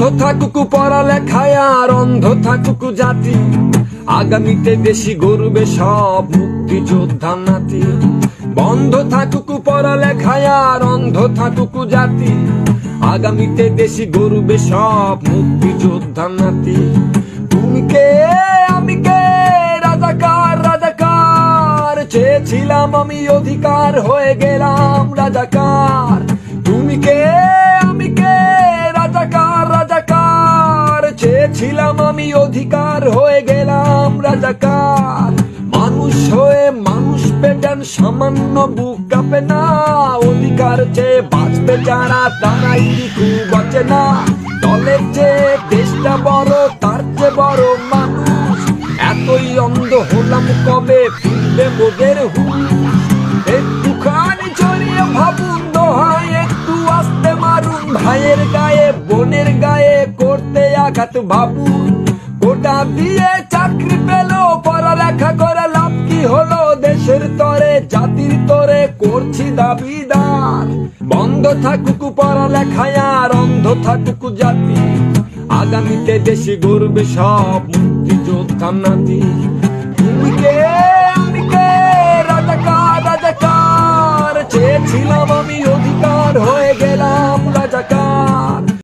বন্ধ থাকুক পড়ালেখায় আর অন্ধ থাকুক জাতি। আগামীতে দেশি গরুবে সব মুক্তিযোদ্ধা নাতি। বন্ধ থাকুক পড়ালেখায় আর অন্ধ থাকুক জাতি। আগামীতে দেশি গরুবে সব মুক্তিযোদ্ধা নাতি। তুমি কে? আমি কে? রাজাকার রাজাকার। চেয়েছিলাম আমি অধিকার, হয়ে গেলাম রাজাকার। চেয়েছিলাম আমি অধিকার হয়ে গেলাম রাজাকার। মানুষ হয়ে মানুষ পেটান, সামান্য বুক কাঁপে না। অধিকার চেয়ে বাঁচবে যারা, তারাই খুব বাঁচে না। দলের চেয়ে দেশটা বড়, তার চেয়ে বড় মানুষ। এতই অন্ধ হলাম কবে ফিরবে মোদের হুশ? একটুখানি ছড়িয়ে ভাবুন দোহাই একটু আসতে মারুন ভাইয়ের গায়ে, বোনের গায়ে সাক্ষাৎ বাবু। কোটা দিয়ে চাকরি পেল, পড়ালেখা করে লাভ কি হলো? দেশের তরে, জাতির তরে করছি দাবিদার। বন্ধ থাকুক পড়ালেখায় আর অন্ধ থাকুক জাতি। আগামীতে দেশি গর্বে সব মুক্তিযোদ্ধা নাতি। কে রাজাকার রাজাকার, চেয়েছিলাম আমি অধিকার হয়ে গেলাম।